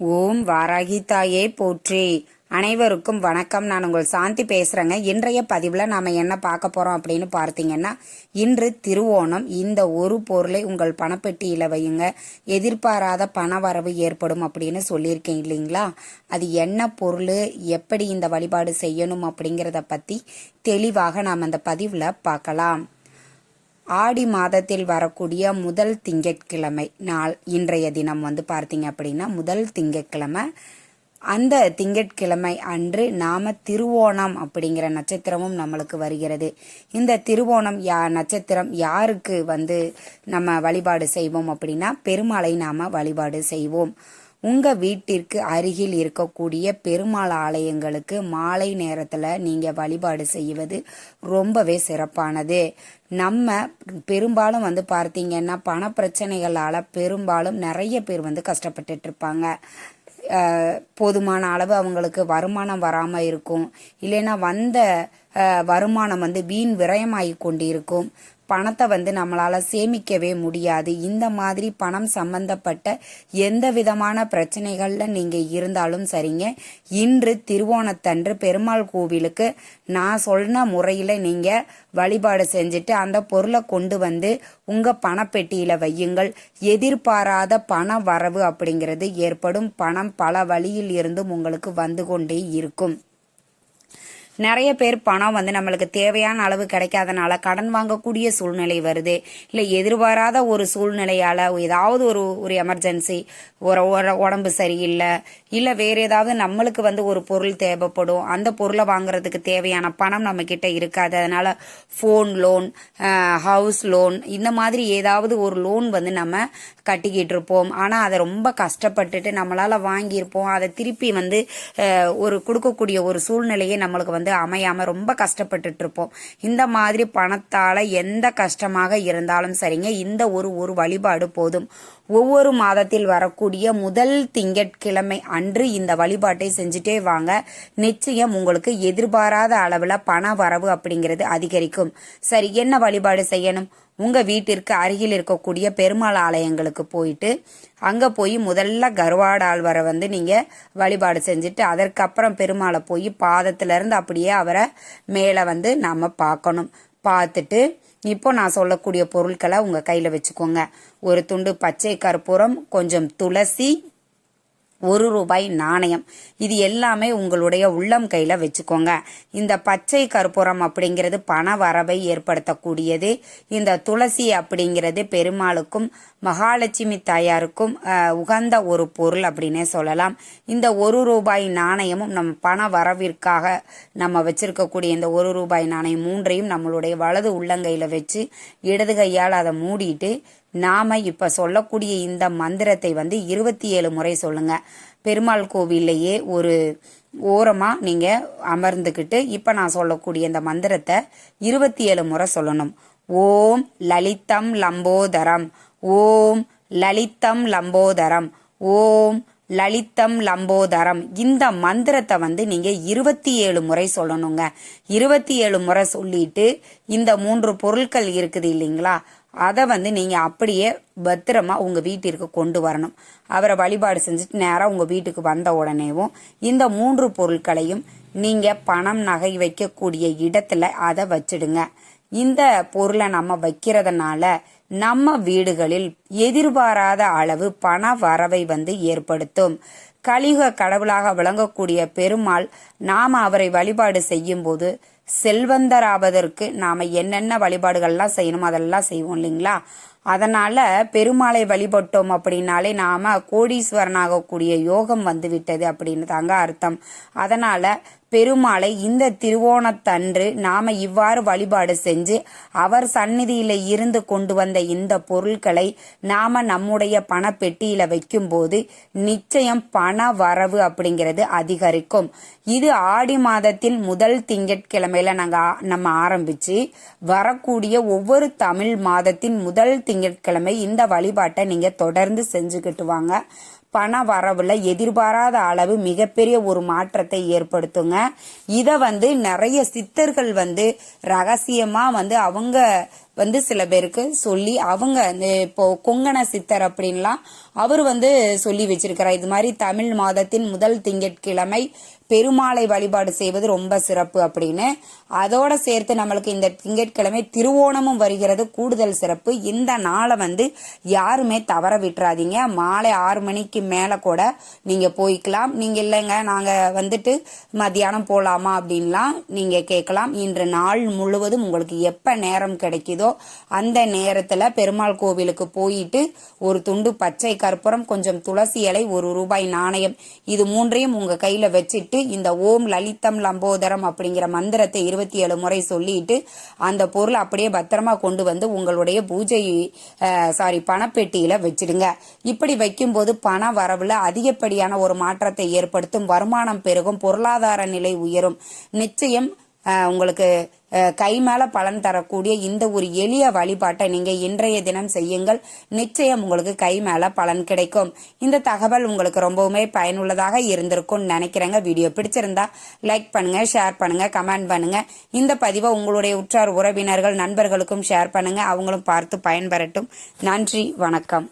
ஓம் வாராகி தாயே போற்றி. அனைவருக்கும் வணக்கம். நான் உங்கள் சாந்தி பேசுகிறேங்க இன்றைய பதிவில் நாம் என்ன பார்க்க போகிறோம் அப்படின்னு பார்த்தீங்கன்னா இன்று திருவோணம். இந்த ஒரு பொருளை உங்கள் பணப்பெட்டியில் வையுங்க. எதிர்பாராத பண வரவு ஏற்படும் அப்படின்னு சொல்லியிருக்கேன் இல்லைங்களா? அது என்ன பொருள்? எப்படி இந்த வழிபாடு செய்யணும் அப்படிங்கிறத பற்றி தெளிவாக நாம் அந்த பதிவில் பார்க்கலாம். ஆடி மாதத்தில் வரக்கூடிய முதல் திங்கட்கிழமை நாள் இன்றைய தினம் வந்து பார்த்தீங்க அப்படின்னா முதல் திங்கட்கிழமை. அந்த திங்கட்கிழமை அன்று நாம திருவோணம் அப்படிங்கிற நட்சத்திரமும் நம்மளுக்கு வருகிறது. இந்த திருவோணம் யா நட்சத்திரம் யாருக்கு வந்து நம்ம வழிபாடு செய்வோம் அப்படின்னா பெருமாளை நாம வழிபாடு செய்வோம். உங்க வீட்டிற்கு அருகில் இருக்கக்கூடிய பெருமாள் ஆலயங்களுக்கு மாலை நேரத்துல நீங்க வழிபாடு செய்வது ரொம்பவே சிறப்பானது. நம்ம பெரும்பாலும் வந்து பார்த்தீங்கன்னா பண பிரச்சனைகளால பெரும்பாலும் நிறைய பேர் வந்து கஷ்டப்பட்டுட்டு இருப்பாங்க போதுமான அளவு அவங்களுக்கு வருமானம் வராம இருக்கும். இல்லைன்னா வந்த வருமானம் வந்து வீண் விரயமாகி கொண்டிருக்கும். பணத்தை வந்து நம்மளால சேமிக்கவே முடியாது. இந்த மாதிரி பணம் சம்பந்தப்பட்ட எந்த விதமான பிரச்சனைகள்ல நீங்க இருந்தாலும் சரிங்க. இன்று திருவோணத்தன்று பெருமாள் கோவிலுக்கு நான் சொன்ன முறையில நீங்க வழிபாடு செஞ்சுட்டு அந்த பொருளை கொண்டு வந்து உங்க பணப்பெட்டியில வையுங்கள். எதிர்பாராத பண வரவு அப்படிங்கிறது ஏற்படும். பணம் பல வழியில் இருந்தும் உங்களுக்கு வந்து கொண்டே இருக்கும். நிறைய பேர் பணம் வந்து நம்மளுக்கு தேவையான அளவு கிடைக்காதனால கடன் வாங்கக்கூடிய சூழ்நிலை வருது. இல்லை எதிர்பாராத ஒரு சூழ்நிலையால் ஏதாவது ஒரு ஒரு எமர்ஜென்சி ஒரு உடம்பு சரியில்லை இல்லை வேறு ஏதாவது நம்மளுக்கு வந்து ஒரு பொருள் தேவைப்படும் அந்த பொருளை வாங்குறதுக்கு தேவையான பணம் நம்ம கிட்ட இருக்காது. அதனால ஃபோன் லோன் ஹவுஸ் லோன் இந்த மாதிரி ஏதாவது ஒரு லோன் வந்து நம்ம கட்டிக்கிட்டு இருப்போம். ஆனால் அதை ரொம்ப கஷ்டப்பட்டுட்டு நம்மளால் வாங்கியிருப்போம். அதை திருப்பி வந்து ஒரு கொடுக்கக்கூடிய ஒரு சூழ்நிலையை நம்மளுக்கு வந்து அமையாம ரொம்ப கஷ்டப்பட்டுட்டு இருப்போம் இந்த மாதிரி பணத்தால எந்த கஷ்டமாக இருந்தாலும் சரிங்க இந்த ஒரு ஒரு வழிபாடு போதும். ஒவ்வொரு மாதத்தில் வரக்கூடிய முதல் திங்கட்கிழமை அன்று இந்த வழிபாட்டை செஞ்சுட்டே வாங்க. நிச்சயம் உங்களுக்கு எதிர்பாராத அளவுல பண வரவு அப்படிங்கிறது அதிகரிக்கும். சரி என்ன வழிபாடு செய்யணும்? உங்க வீட்டிற்கு அருகில் இருக்கக்கூடிய பெருமாள் ஆலயங்களுக்கு போயிட்டு அங்க போய் முதல்ல கருவாடாழ்வரை வந்து நீங்க வழிபாடு செஞ்சுட்டு அதற்கப்புறம் பெருமாளை போய் பாதத்துல இருந்து அப்படியே அவரை மேலே வந்து நாம பார்க்கணும். பார்த்துட்டு இப்போ நான் சொல்லக்கூடிய பொருட்களை உங்க கையில வச்சுக்கோங்க. ஒரு துண்டு பச்சை கற்பூரம் கொஞ்சம் துளசி ஒரு ரூபாய் நாணயம். இது எல்லாமே உங்களுடைய உள்ளம் கையில் வச்சுக்கோங்க. இந்த பச்சை கற்பூரம் அப்படிங்கிறது பண வரவை ஏற்படுத்தக்கூடியது. இந்த துளசி அப்படிங்கிறது பெருமாளுக்கும் மகாலட்சுமி தாயாருக்கும் உகந்த ஒரு பொருள் அப்படின்னே சொல்லலாம். இந்த ஒரு ரூபாய் நாணயமும் நம்ம பண வரவிற்காக நம்ம வச்சிருக்கக்கூடிய இந்த ஒரு ரூபாய் நாணயம் மூன்றையும் நம்மளுடைய வலது உள்ளங்கையில் வச்சு இடது கையால் அதை மூடிட்டு நாம இப்ப சொல்லக்கூடிய இந்த மந்திரத்தை வந்து இருபத்தி ஏழு முறை சொல்லுங்க. பெருமாள் கோவில்லையே ஒரு ஓரமா நீங்க அமர்ந்துக்கிட்டு இப்ப நான் சொல்லக்கூடிய இந்த மந்திரத்தை இருபத்தி ஏழு முறை சொல்லணும். ஓம் லலிதம் லம்போதரம். ஓம் லலிதம் லம்போதரம். ஓம் லலிதம் லம்போதரம். இந்த மந்திரத்தை வந்து நீங்க இருபத்தி ஏழு முறை சொல்லணுங்க. இருபத்தி ஏழு முறை சொல்லிட்டு இந்த மூன்று பொருட்கள் இருக்குது இல்லைங்களா? அதை வந்து நீங்கள் அப்படியே பத்திரமா உங்கள் வீட்டிற்கு கொண்டு வரணும். அவரை வழிபாடு செஞ்சுட்டு நேராக உங்கள் வீட்டுக்கு வந்த உடனேவும் இந்த மூன்று பொருட்களையும் நீங்கள் பணம் நகை வைக்கக்கூடிய இடத்துல அதை வச்சிடுங்க. இந்த பொருளை நம்ம வைக்கிறதுனால நம்ம வீடுகளில் எதிர்பாராத அளவு பண வரவை வந்து ஏற்படுத்தும். கலியுக கடவுளாக விளங்கக்கூடிய பெருமாள் நாம் அவரை வழிபாடு செய்யும் போது செல்வந்தராவதற்கு நாம என்னென்ன வழிபாடுகள்லாம் செய்யணும் அதெல்லாம் செய்வோம் இல்லைங்களா? அதனால பெருமாளை வழிபட்டோம் அப்படின்னாலே நாம கோடீஸ்வரனாகக்கூடிய யோகம் வந்துவிட்டது அப்படின்னு தாங்க அர்த்தம். அதனால பெருமாளை இந்த திருவோணத்தன்று நாம இவ்வாறு வழிபாடு செஞ்சு அவர் சந்நிதியில இருந்து கொண்டு வந்த இந்த பொருட்களை நாம நம்முடைய பணப்பெட்டியில வைக்கும்போது நிச்சயம் பண வரவு அப்படிங்கிறது அதிகரிக்கும். இது ஆடி மாதத்தில் முதல் திங்கட்கிழமையில நாங்க நம்ம ஆரம்பிச்சு வரக்கூடிய ஒவ்வொரு தமிழ் மாதத்தின் முதல் திங்கட்கிழமை இந்த வழிபாட்டை நீங்க தொடர்ந்து செஞ்சுக்கிட்டு வாங்க. பண வரவுல எதிர்பாராத அளவு மிகப்பெரிய ஒரு மாற்றத்தை ஏற்படுத்துங்க. இத வந்து நிறைய சித்தர்கள் வந்து ரகசியமா வந்து அவங்க வந்து சில பேருக்கு சொல்லி அவங்க இப்போ கொங்கண சித்தர் அப்படின்லாம் அவர் வந்து சொல்லி வச்சிருக்கிறார். இது மாதிரி தமிழ் மாதத்தின் முதல் திங்கட்கிழமை பெருமாளை வழிபாடு செய்வது ரொம்ப சிறப்பு அப்படின்னு. அதோட சேர்த்து நம்மளுக்கு இந்த திங்கட்கிழமை திருவோணமும் வருகிறது. கூடுதல் சிறப்பு. இந்த நாளை வந்து யாருமே தவற விட்டுறாதீங்க. மாலை ஆறு மணிக்கு மேலே கூட நீங்கள் போய்க்கலாம். நீங்கள் இல்லைங்க நாங்கள் வந்துட்டு மத்தியானம் போகலாமா அப்படின்லாம் நீங்கள் கேட்கலாம். இன்று நாள் முழுவதும் உங்களுக்கு எப்போ நேரம் கிடைக்குதோ அந்த நேரத்தில் பெருமாள் கோவிலுக்கு போயிட்டு ஒரு துண்டு பச்சை கற்பூரம் கொஞ்சம் துளசி இலை ஒரு ரூபாய் நாணயம் இது மூன்றையும் உங்கள் கையில் வச்சுட்டு இந்த ஓம் லலிதம் லம்போதரம் அப்படிங்கிற மந்திரத்தை இருபத்தி ஏழு முறை சொல்லிட்டு அந்த பொருளை அப்படியே பத்திரமா கொண்டு வந்து உங்களுடைய பூஜை சாரி பணப்பெட்டியில வச்சிடுங்க. இப்படி வைக்கும்போது பண வரவுல அதிகப்படியான ஒரு மாற்றத்தை ஏற்படுத்தும் வருமானம் பெருகும் பொருளாதார நிலை உயரும். நிச்சயம் உங்களுக்கு கை மேல பலன் தரக்கூடிய இந்த ஒரு எளிய வழிபாட்டை நீங்க இன்றைய தினம் செய்யுங்கள். நிச்சயம் உங்களுக்கு கை மேல பலன் கிடைக்கும். இந்த தகவல் உங்களுக்கு ரொம்பவுமே பயனுள்ளதாக இருந்திருக்கும்னு நினைக்கிறேங்க. வீடியோ பிடிச்சிருந்தா லைக் பண்ணுங்க ஷேர் பண்ணுங்க கமெண்ட் பண்ணுங்க. இந்த பதிவை உங்களுடைய உற்றார் உறவினர்கள் நண்பர்களுக்கும் ஷேர் பண்ணுங்க. அவங்களும் பார்த்து பயன்பெறட்டும். நன்றி வணக்கம்.